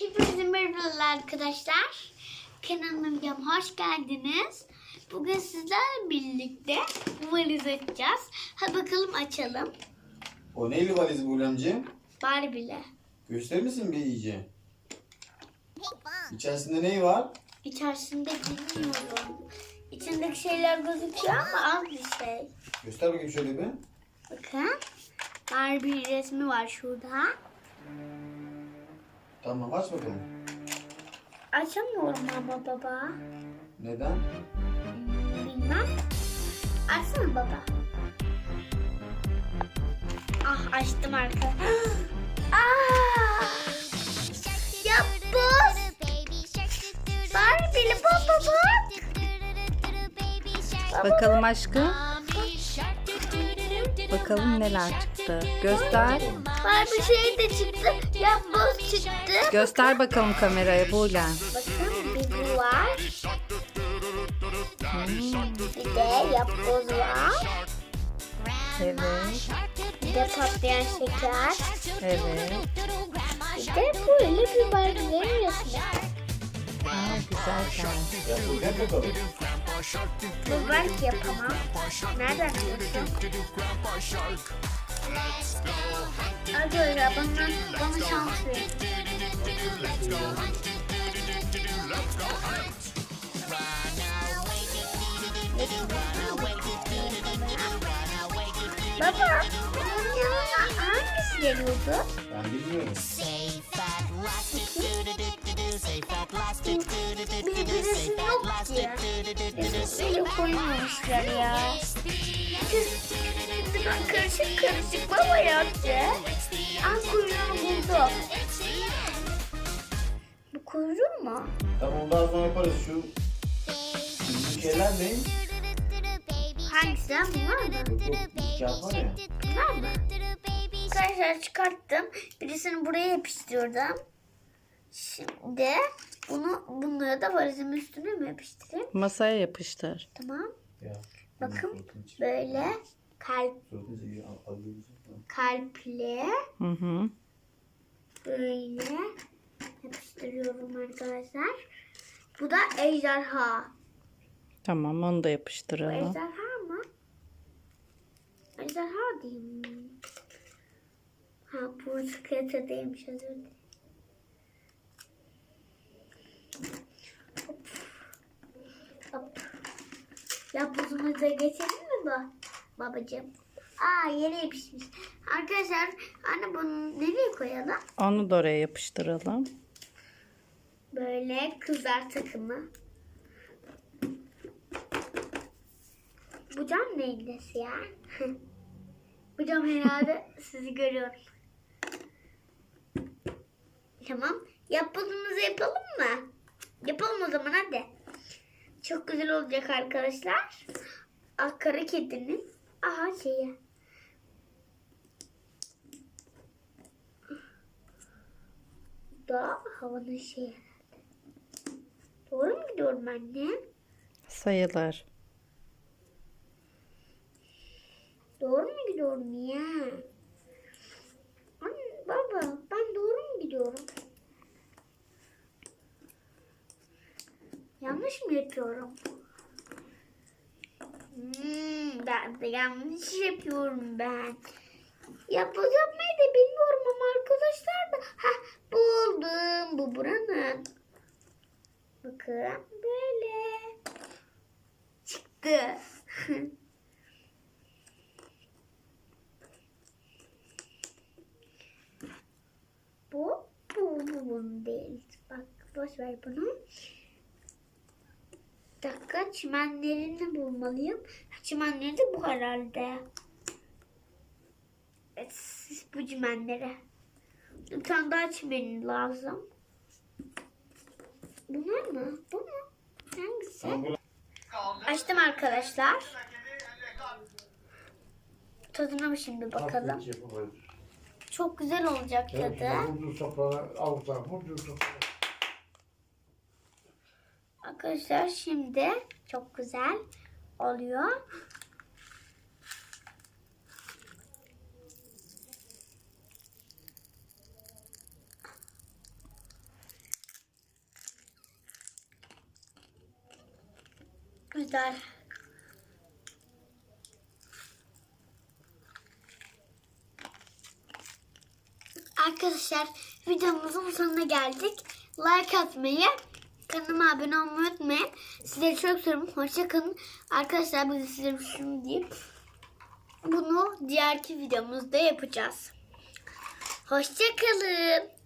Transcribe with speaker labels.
Speaker 1: Hepinize merhabalar arkadaşlar. Kanalıma hoş geldiniz. Bugün sizlerle birlikte bu valizi açacağız. Hadi bakalım açalım.
Speaker 2: O neyli valiz Bulemciğim?
Speaker 1: Barbie'le.
Speaker 2: Gösterir misin bir iyice? İçerisinde ne var?
Speaker 1: İçerisinde bilmiyorum. İçindeki şeyler gözüküyor ama az bir şey.
Speaker 2: Göster bakayım şöyle bir.
Speaker 1: Bakın. Barbie resmi var şurada.
Speaker 2: Tamam aç bakalım.
Speaker 1: Açamıyorum ama baba.
Speaker 2: Neden?
Speaker 1: Bilmem. Açsana baba. Ah açtım arkadaşlar. ah! Ya boz. Barbie'li baba bak.
Speaker 3: Bakalım aşkım. Bakalım neler çıktı. Göster.
Speaker 1: Barbie şey de çıktı. Ya boz çıktı.
Speaker 3: Göster bakalım kameraya Buğlen.
Speaker 1: Bakın bir bu var. Bir de yapboz var.
Speaker 3: Evet.
Speaker 1: Bir de patlayan şeker.
Speaker 3: Evet.
Speaker 1: Bir de böyle bir Barbie'lerin resmi.
Speaker 3: Aa, güzel.
Speaker 2: Ya bu ne bakalım?
Speaker 1: Bu belki yapamam. Nereden biliyorsun? Hadi öyle bana, bana şans ver. Baba, bunun yanına hangisi geliyordu?
Speaker 2: Ben bilmiyorum.
Speaker 1: Bir birisi yok ki. Böyle koymamışlar ya. Ben karışık karışık baba yaptı. An kuyruğunu buldum. Bu kuyruğu mu?
Speaker 2: Tamam ondan sonra yaparız şu bu şeyler ne?
Speaker 1: Hangisi lan bunlar mı?
Speaker 2: Bir kağıt var ya.
Speaker 1: Bunlar mı? Arkadaşlar çıkarttım. Birisini buraya yapıştırdım. Şimdi bunu bunları da valizimin üstüne mi yapıştırayım?
Speaker 3: Masaya yapıştır.
Speaker 1: Tamam.
Speaker 2: Ya.
Speaker 1: Bakın böyle kalp kalpli
Speaker 3: Hı hı.
Speaker 1: böyle yapıştırıyorum arkadaşlar. Bu da ejderha.
Speaker 3: Tamam onu da
Speaker 1: Bu
Speaker 3: yapıştıralım.
Speaker 1: ejderha mı? Ejderha diyeyim. Ha bu sıkıntı değilmiş özür dilerim. Hop. Hop. Yapbozumuza geçelim mi bu? Babacığım. Aa yere yapışmış. Arkadaşlar anne bunu nereye koyalım?
Speaker 3: Onu da oraya yapıştıralım.
Speaker 1: Böyle kızlar takımı. Bu cam nesi ya? Bu cam herhalde sizi görüyorum. Tamam. Yapbozumuzu yapalım mı? Yapalım o zaman hadi. Çok güzel olacak arkadaşlar. Ah, kara kedinin aha şeyi. Bu da havanın şeyi. Doğru mu gidiyorum anne?
Speaker 3: Sayılar.
Speaker 1: Doğru mu gidiyorum ya? Anne, baba ben doğru mu gidiyorum? Yanlış mı yapıyorum? Hmm, ben de yanlış yapıyorum ben. Yapboz yapmayı da bilmiyorum ama arkadaşlar da ha buldum bu buranın. Bakın böyle çıktı. Bu, bu, bu bunun değil. Bak boş ver bunu. Dakika çimenlerini bulmalıyım. Çimenleri de bu herhalde. Evet siz bu çimenlere. Bir tane daha çimeni lazım. Bunlar mı? Bu mu? Hangisi? Açtım arkadaşlar. Tadına mı şimdi bakalım? Çok güzel olacak tadı.
Speaker 4: Vurdu sopara, avuta, vurdu sopara.
Speaker 1: Arkadaşlar şimdi çok güzel oluyor. Güzel. Arkadaşlar videomuzun sonuna geldik. Like atmayı kanalıma abone olmayı unutmayın. Sizleri çok seviyorum. Hoşçakalın. Arkadaşlar biz size şunu deyip bunu diğerki videomuzda yapacağız. Hoşçakalın.